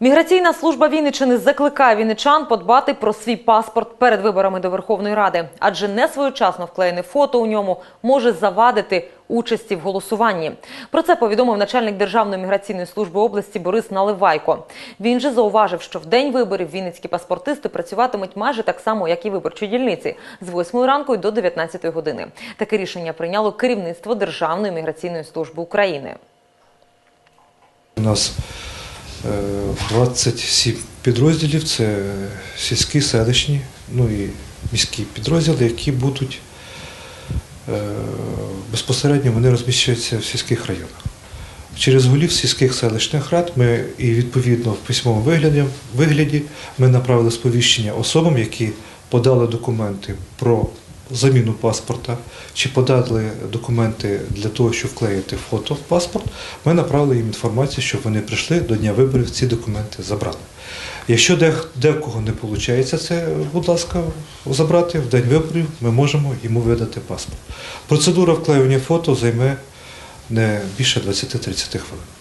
Міграційна служба Вінниччини закликає вінничан подбати про свій паспорт перед виборами до Верховної Ради, адже несвоєчасно вклеєне фото у ньому може завадити участі в голосуванні. Про це повідомив начальник Державної міграційної служби області Борис Наливайко. Він же зауважив, що в день виборів вінницькі паспортисти працюватимуть майже так само, як і виборчі дільниці з 8 ранку до 19 години. Таке рішення прийняло керівництво Державної міграційної служби України. У нас 27 підрозділів, це сільські, селищні, ну і міські підрозділи, які будуть е, безпосередньо вони розміщуються в сільських районах. Через голів сільських селищних рад ми і відповідно в письмовому вигляді, вигляді ми направили сповіщення особам, які подали документи про заміну паспорта чи подали документи для того, щоб вклеїти фото в паспорт. Ми направили їм інформацію, щоб вони прийшли до дня виборів ці документи забрали. Якщо де, декого не виходить це, будь ласка, забрати в день виборів, ми можемо йому видати паспорт. Процедура вклеювання фото займе не більше 20-30 хвилин.